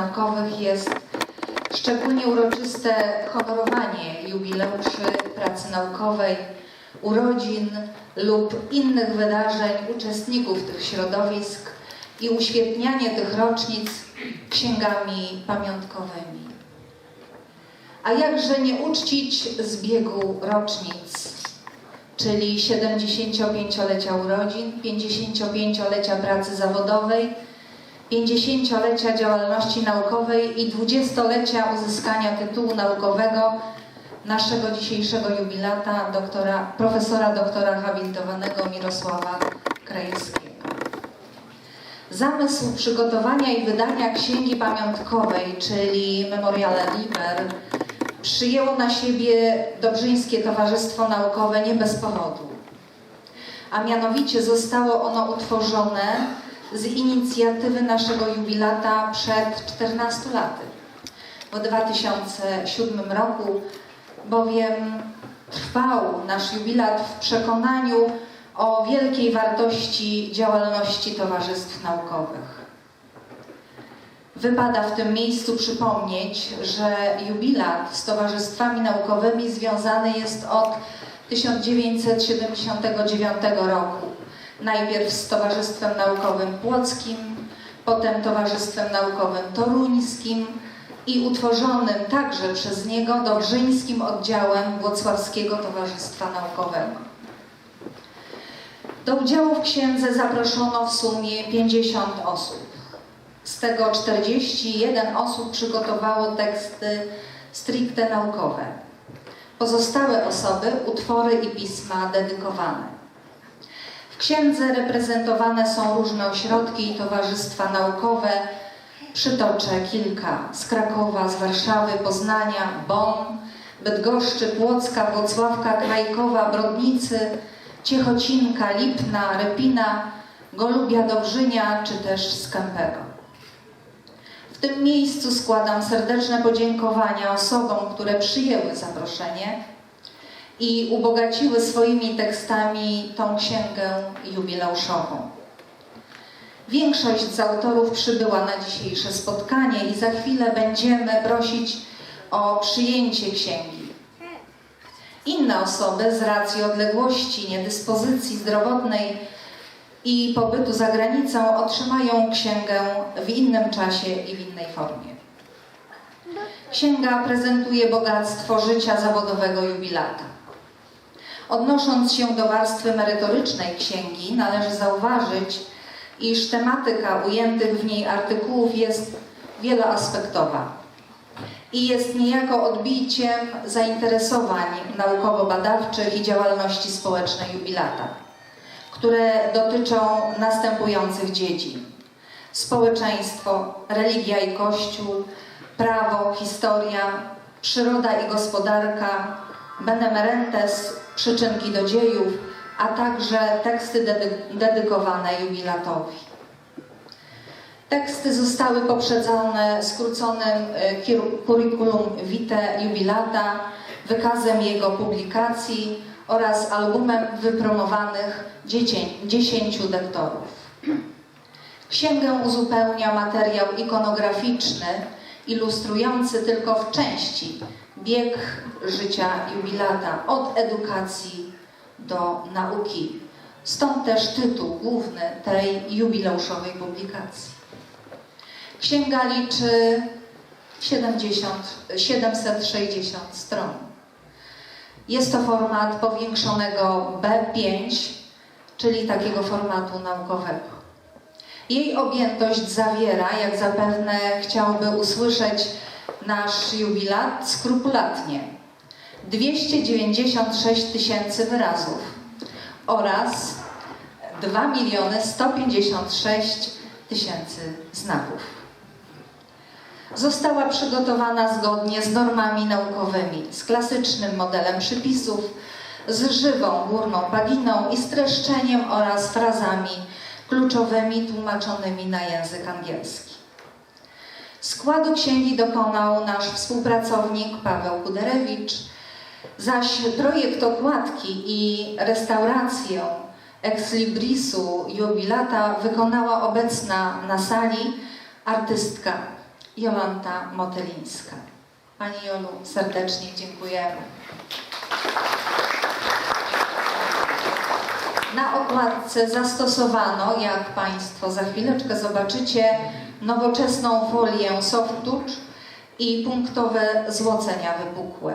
naukowych jest szczególnie uroczyste honorowanie jubileuszy pracy naukowej, urodzin lub innych wydarzeń uczestników tych środowisk i uświetnianie tych rocznic księgami pamiątkowymi. A jakże nie uczcić zbiegu rocznic, czyli 75-lecia urodzin, 55-lecia pracy zawodowej, 50-lecia działalności naukowej i 20-lecia uzyskania tytułu naukowego naszego dzisiejszego jubilata, doktora, profesora doktora habilitowanego Mirosława Krajewskiego. Zamysł przygotowania i wydania księgi pamiątkowej, czyli Memoriale Liber, przyjęło na siebie Dobrzyńskie Towarzystwo Naukowe nie bez powodu. A mianowicie zostało ono utworzone z inicjatywy naszego jubilata przed 14 laty. W 2007 roku bowiem trwał nasz jubilat w przekonaniu o wielkiej wartości działalności towarzystw naukowych. Wypada w tym miejscu przypomnieć, że jubilat z towarzystwami naukowymi związany jest od 1979 roku. Najpierw z Towarzystwem Naukowym Płockim, potem Towarzystwem Naukowym Toruńskim i utworzonym także przez niego Dobrzyńskim Oddziałem Włocławskiego Towarzystwa Naukowego. Do udziału w księdze zaproszono w sumie 50 osób. Z tego 41 osób przygotowało teksty stricte naukowe. Pozostałe osoby utwory i pisma dedykowane. Księdze reprezentowane są różne ośrodki i towarzystwa naukowe. Przytoczę kilka z Krakowa, z Warszawy, Poznania, Bonn, Bydgoszczy, Płocka, Włocławka, Krajkowa, Brodnicy, Ciechocinka, Lipna, Repina, Golubia, Dobrzynia czy też z. W tym miejscu składam serdeczne podziękowania osobom, które przyjęły zaproszenie i ubogaciły swoimi tekstami tą księgę jubileuszową. Większość z autorów przybyła na dzisiejsze spotkanie i za chwilę będziemy prosić o przyjęcie księgi. Inne osoby z racji odległości, niedyspozycji zdrowotnej i pobytu za granicą otrzymają księgę w innym czasie i w innej formie. Księga prezentuje bogactwo życia zawodowego jubilata. Odnosząc się do warstwy merytorycznej księgi, należy zauważyć, iż tematyka ujętych w niej artykułów jest wieloaspektowa i jest niejako odbiciem zainteresowań naukowo-badawczych i działalności społecznej jubilata, które dotyczą następujących dziedzin: społeczeństwo, religia i kościół, prawo, historia, przyroda i gospodarka, benemerentes, przyczynki do dziejów, a także teksty dedy dedykowane jubilatowi. Teksty zostały poprzedzone skróconym curriculum vitae jubilata, wykazem jego publikacji oraz albumem wypromowanych dziesięciu lektorów. Księgę uzupełnia materiał ikonograficzny, ilustrujący tylko w części bieg życia jubilata od edukacji do nauki. Stąd też tytuł główny tej jubileuszowej publikacji. Księga liczy 70, 760 stron. Jest to format powiększonego B5, czyli takiego formatu naukowego. Jej objętość zawiera, jak zapewne chciałby usłyszeć nasz jubilat, skrupulatnie 296 tysięcy wyrazów oraz 2 miliony 156 tysięcy znaków. Została przygotowana zgodnie z normami naukowymi, z klasycznym modelem przypisów, z żywą górną paginą i streszczeniem oraz frazami kluczowymi tłumaczonymi na język angielski. Składu księgi dokonał nasz współpracownik Paweł Kuderewicz, zaś projekt okładki i restaurację ex librisu jubilata wykonała obecna na sali artystka Jolanta Motylińska. Pani Jolu, serdecznie dziękujemy. Na okładce zastosowano, jak Państwo za chwileczkę zobaczycie, nowoczesną folię soft touch i punktowe złocenia wypukłe.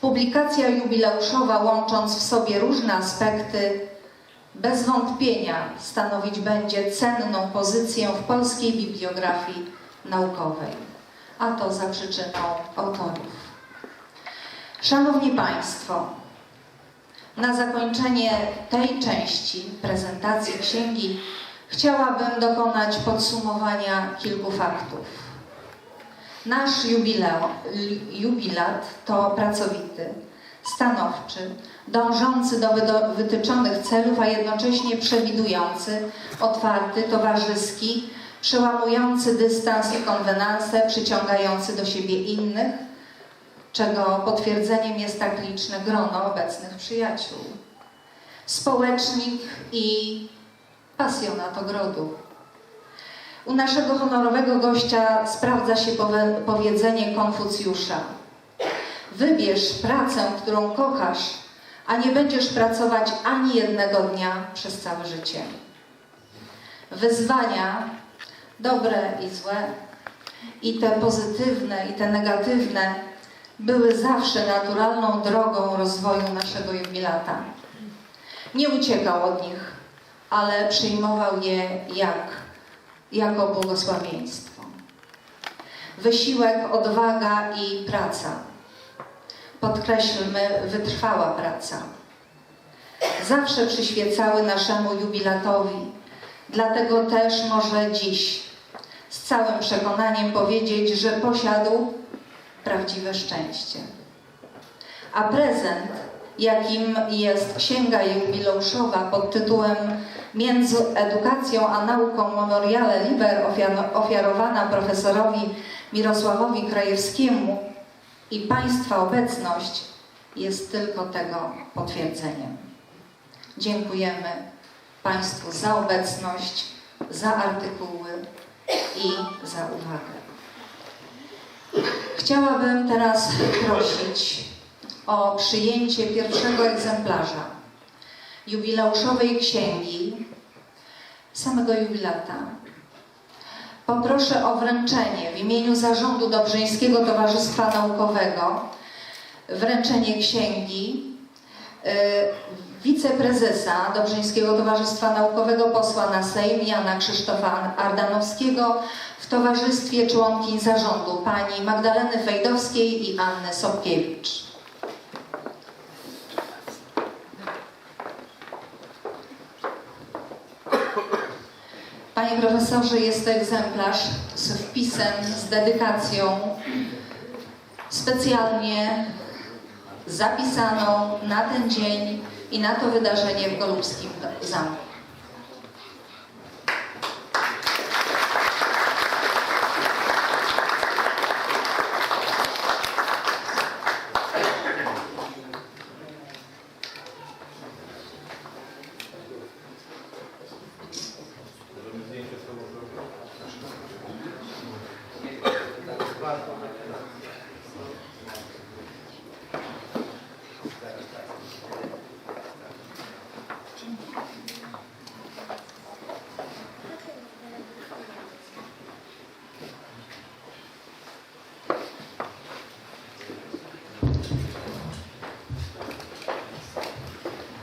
Publikacja jubileuszowa, łącząc w sobie różne aspekty, bez wątpienia stanowić będzie cenną pozycję w polskiej bibliografii naukowej, a to za przyczyną autorów. Szanowni Państwo, na zakończenie tej części prezentacji księgi chciałabym dokonać podsumowania kilku faktów. Nasz jubilat to pracowity, stanowczy, dążący do wytyczonych celów, a jednocześnie przewidujący, otwarty, towarzyski, przełamujący dystans i konwenanse, przyciągający do siebie innych, czego potwierdzeniem jest tak liczne grono obecnych przyjaciół. Społecznik i pasjonat ogrodu. U naszego honorowego gościa sprawdza się powiedzenie Konfucjusza. Wybierz pracę, którą kochasz, a nie będziesz pracować ani jednego dnia przez całe życie. Wyzwania, dobre i złe, i te pozytywne, i te negatywne, były zawsze naturalną drogą rozwoju naszego jubilata. Nie uciekał od nich, ale przyjmował je jak, jako błogosławieństwo. Wysiłek, odwaga i praca. Podkreślmy, wytrwała praca. Zawsze przyświecały naszemu jubilatowi, dlatego też może dziś z całym przekonaniem powiedzieć, że posiadł prawdziwe szczęście. A prezent, jakim jest księga jubileuszowa pod tytułem Między edukacją a nauką Memoriale Liber ofiar- ofiarowana profesorowi Mirosławowi Krajewskiemu i Państwa obecność jest tylko tego potwierdzeniem. Dziękujemy Państwu za obecność, za artykuły i za uwagę. Chciałabym teraz prosić o przyjęcie pierwszego egzemplarza jubileuszowej księgi samego jubilata. Poproszę o wręczenie w imieniu Zarządu Dobrzyńskiego Towarzystwa Naukowego wręczenie księgi y, wiceprezesa Dobrzyńskiego Towarzystwa Naukowego, posła na Sejm Jana Krzysztofa Ardanowskiego w towarzystwie członkiń zarządu pani Magdaleny Fejdowskiej i Anny Sobkiewicz. Panie profesorze, jest to egzemplarz z wpisem, z dedykacją specjalnie zapisaną na ten dzień i na to wydarzenie w Golubskim Zamku.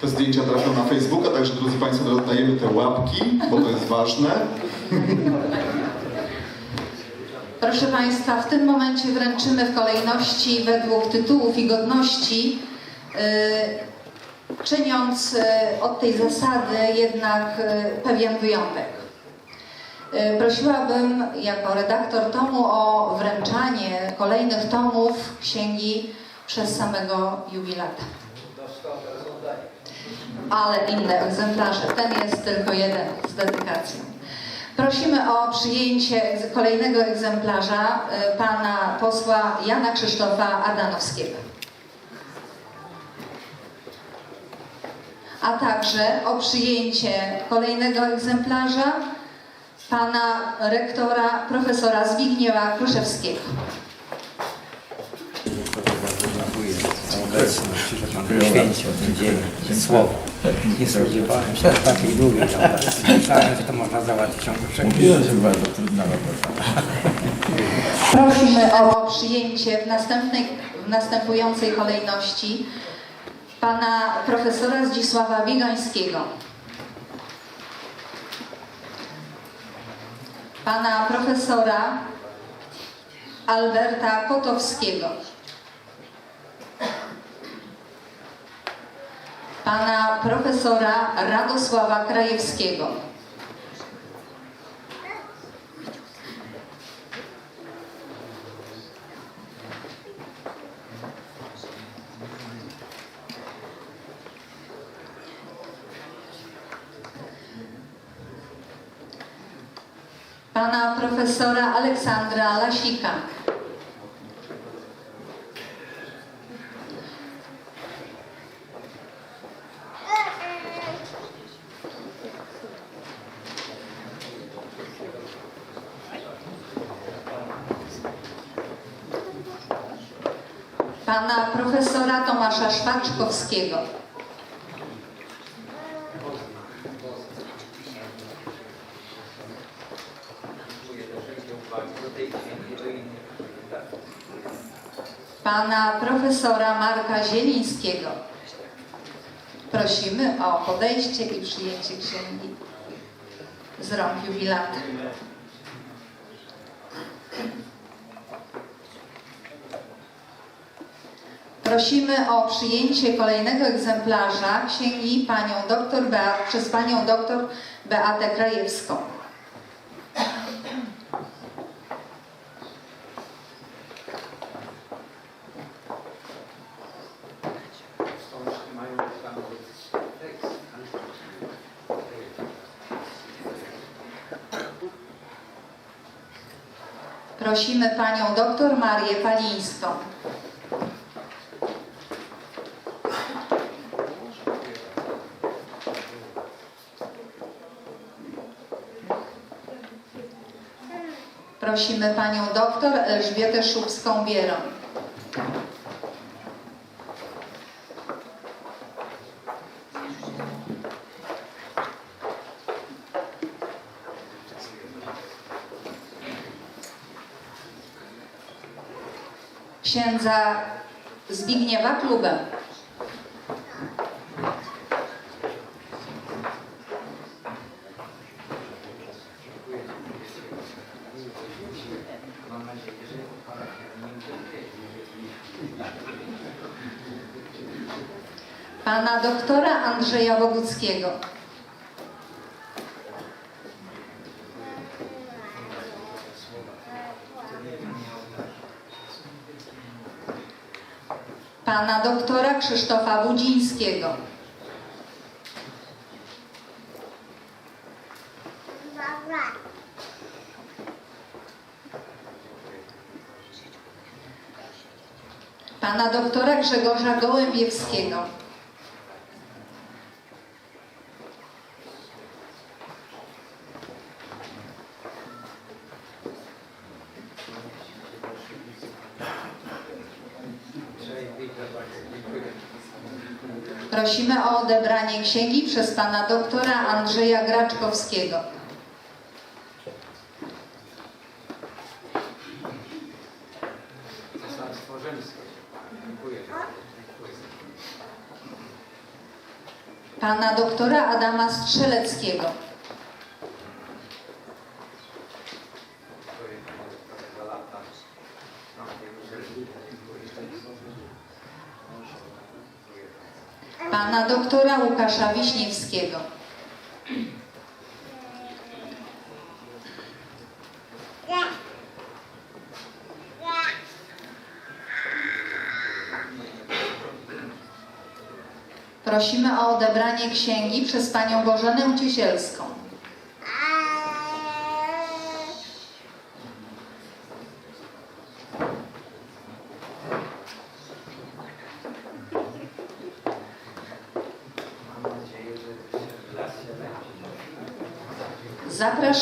Te zdjęcia trafią na Facebooka, także drodzy Państwo, rozdajemy te łapki, bo to jest ważne. Proszę Państwa, w tym momencie wręczymy w kolejności według tytułów i godności, y, czyniąc y, od tej zasady jednak y, pewien wyjątek. Y, Prosiłabym jako redaktor tomu o wręczanie kolejnych tomów księgi przez samego jubilata. Ale inne egzemplarze. Ten jest tylko jeden z dedykacją. Prosimy o przyjęcie kolejnego egzemplarza y, pana posła Jana Krzysztofa Adanowskiego. a także o przyjęcie kolejnego egzemplarza pana rektora profesora Zbigniewa Kruszewskiego. Dziękuję za obecność, że Pan poświęcił ten dzień słowo. Nie spodziewałem się takiej długiej audycji. Myślałem, że to można załatwić w ciągu trzech Mówiłem, że bardzo trudna robota. Prosimy o przyjęcie w, następnej, w następującej kolejności pana profesora Zdzisława Biegańskiego, pana profesora Alberta Kotowskiego, pana profesora Radosława Krajewskiego. pana profesora Aleksandra Lasika. Pana profesora Tomasza Szwaczkowskiego. pana profesora Marka Zielińskiego. Prosimy o podejście i przyjęcie księgi z rąk jubilata. Prosimy o przyjęcie kolejnego egzemplarza księgi panią doktor przez panią doktor Beatę Krajewską. Prosimy panią doktor Marię Palińską. Prosimy panią doktor Elżbietę Szubską-Bieron. księdza Zbigniewa. Pana doktora Andrzeja Boguckiego. Pana doktora Krzysztofa Budzińskiego. Pana doktora Grzegorza Gołębiewskiego. Prosimy o odebranie księgi przez pana doktora Andrzeja Graczkowskiego. Pana doktora Adama Strzeleckiego. Pana doktora Łukasza Wiśniewskiego. Prosimy o odebranie księgi przez panią Bożenę Ciesielską.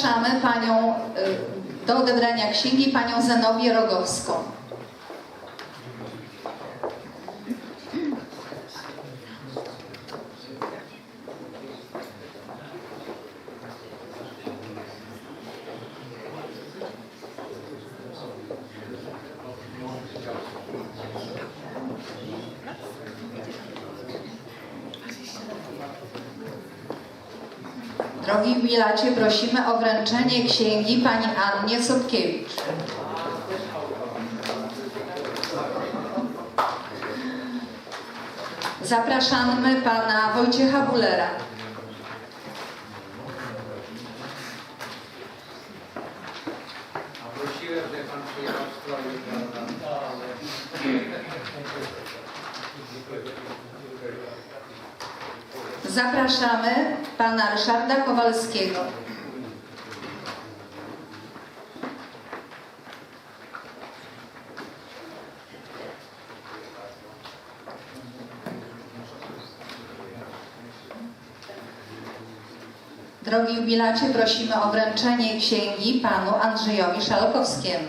Zapraszamy panią y, do odebrania księgi panią Zenobię Rogowską. Drogi jubilacie, prosimy o wręczenie księgi pani Annie Sobkiewicz. Zapraszamy pana Wojciecha Bulera. A prosiłem, pan przyjechał w? Zapraszamy pana Ryszarda Kowalskiego. Drogi jubilacie, prosimy o wręczenie księgi panu Andrzejowi Szalkowskiemu.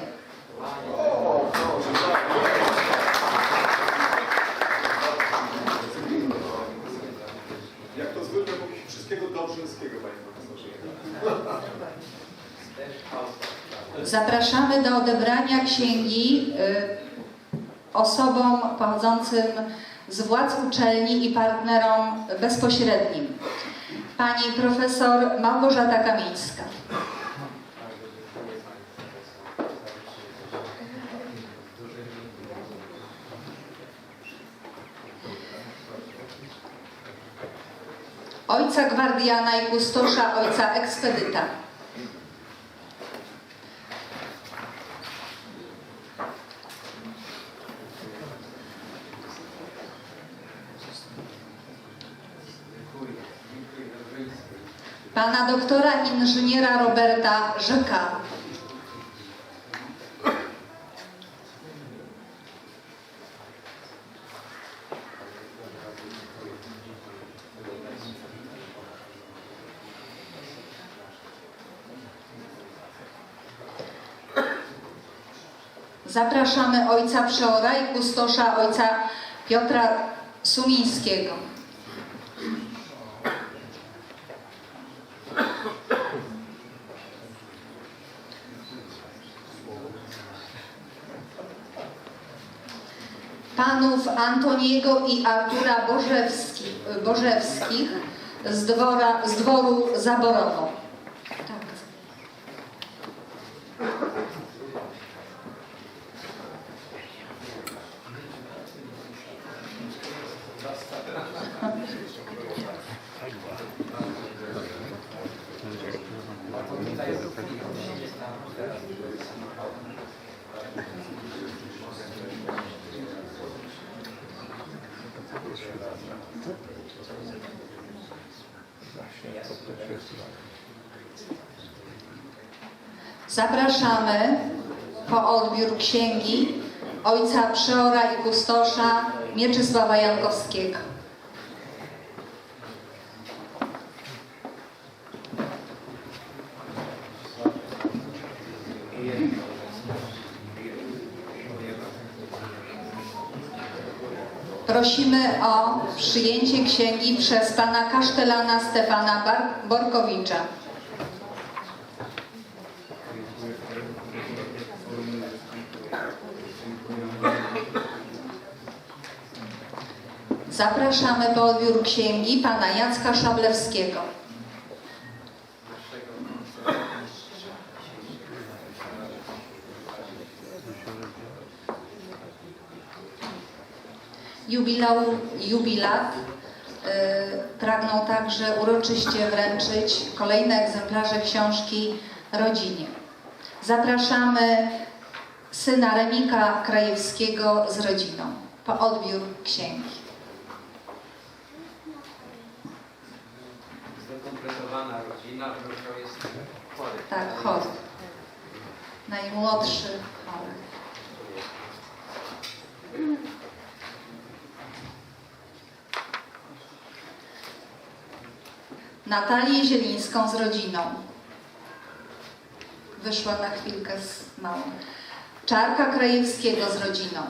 Jak to zwykle mówi wszystkiego dobrzyńskiego, panie profesorze. Zapraszamy do odebrania księgi y, osobom pochodzącym z władz uczelni i partnerom bezpośrednim. Pani profesor Małgorzata Kamińska. Ojca gwardiana i kustosza ojca ekspedyta. Pana doktora inżyniera Roberta Rzeka. Zapraszamy ojca przeora i kustosza ojca Piotra Sumińskiego. Antoniego i Artura Bożewski, Bożewskich z, dwora, z dworu Zaborowo. Tak. Zapraszamy po odbiór księgi ojca przeora i kustosza Mieczysława Jankowskiego. Prosimy o przyjęcie księgi przez pana kasztelana Stefana Borkowicza. Zapraszamy po odbiór księgi pana Jacka Szablewskiego. Jubilał, jubilat y, pragnął także uroczyście wręczyć kolejne egzemplarze książki rodzinie. Zapraszamy syna Remika Krajewskiego z rodziną po odbiór księgi. Zdekompletowana rodzina, to jest chory. Tak, chory. Najmłodszy Natalię Zielińską z rodziną. Wyszła na chwilkę z małą. Czarka Krajewskiego z rodziną.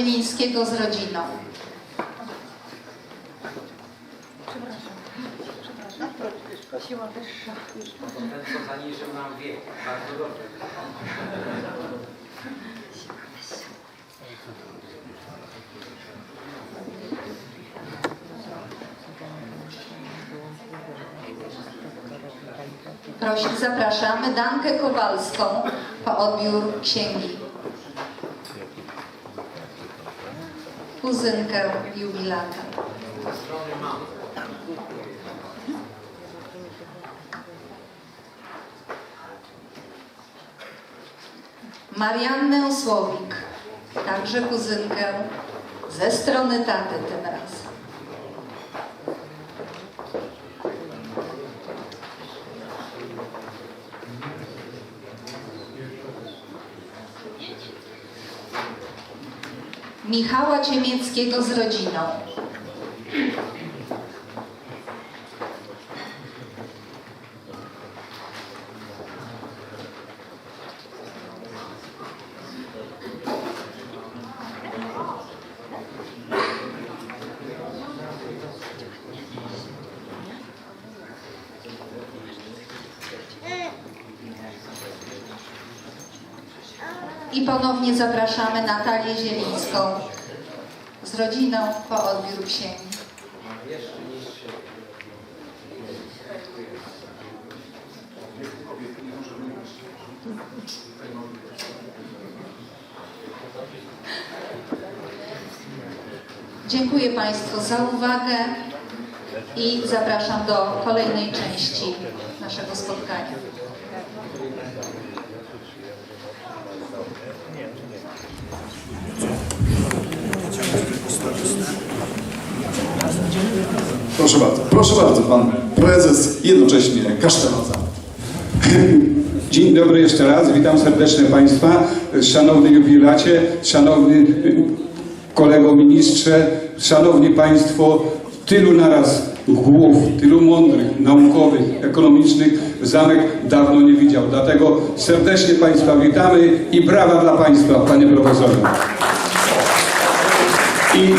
Zielińskiego z rodziną. Bardzo dobrze. Prosi, zapraszamy Dankę Kowalską po odbiór księgi. Kuzynkę jubilata. Mariannę Słowik, także kuzynkę ze strony taty tym razem. Michała Ciemieckiego z rodziną. I ponownie zapraszamy Natalię Zielińską z rodziną po odbiór księgi. Dziękuję Państwu za uwagę i zapraszam do kolejnej części naszego spotkania. Proszę bardzo, proszę bardzo, pan prezes jednocześnie kaszteloza. Dzień dobry jeszcze raz, witam serdecznie Państwa, szanowny jubilacie, szanowny kolego ministrze, szanowni Państwo, tylu naraz głów, tylu mądrych, naukowych, ekonomicznych zamek dawno nie widział. Dlatego serdecznie Państwa witamy i brawa dla Państwa, Panie Profesorze. I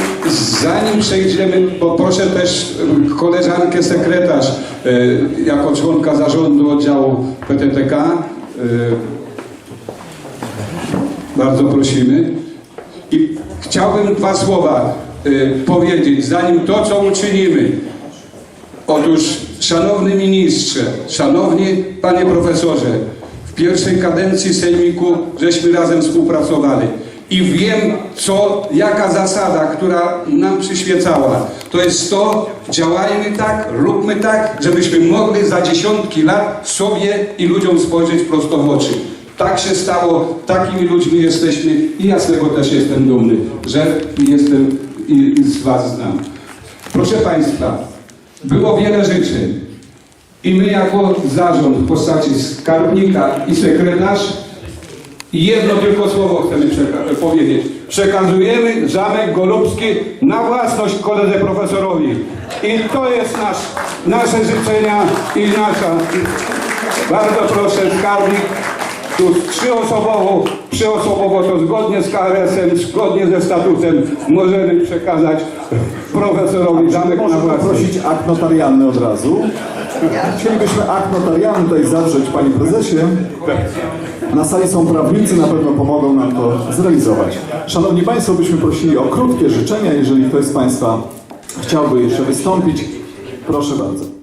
zanim przejdziemy, poproszę też koleżankę sekretarz y, jako członka zarządu oddziału PTTK. y, Bardzo prosimy. I chciałbym dwa słowa y, powiedzieć, zanim to, co uczynimy. Otóż, szanowny ministrze, szanowni panie profesorze, w pierwszej kadencji sejmiku żeśmy razem współpracowali i wiem, co, jaka zasada, która nam przyświecała. To jest to, działajmy tak, róbmy tak, żebyśmy mogli za dziesiątki lat sobie i ludziom spojrzeć prosto w oczy. Tak się stało, takimi ludźmi jesteśmy i ja z tego też jestem dumny, że jestem i i z Was znam. Proszę Państwa, było wiele rzeczy i my jako zarząd w postaci skarbnika i sekretarz jedno tylko słowo chcemy powiedzieć. Przekazujemy Zamek Golubski na własność koledze profesorowi. I to jest nasz, nasze życzenia i nasza. Bardzo proszę skarbnik, tu trzyosobowo, trzyosobowo to zgodnie z KRS-em, zgodnie ze statutem możemy przekazać profesorowi zamek na Można własność. prosić akt notarialny od razu. Chcielibyśmy akt notarialny tutaj zawrzeć, Panie Prezesie. Na sali są prawnicy, na pewno pomogą nam to zrealizować. Szanowni Państwo, byśmy prosili o krótkie życzenia, jeżeli ktoś z Państwa chciałby jeszcze wystąpić. Proszę bardzo.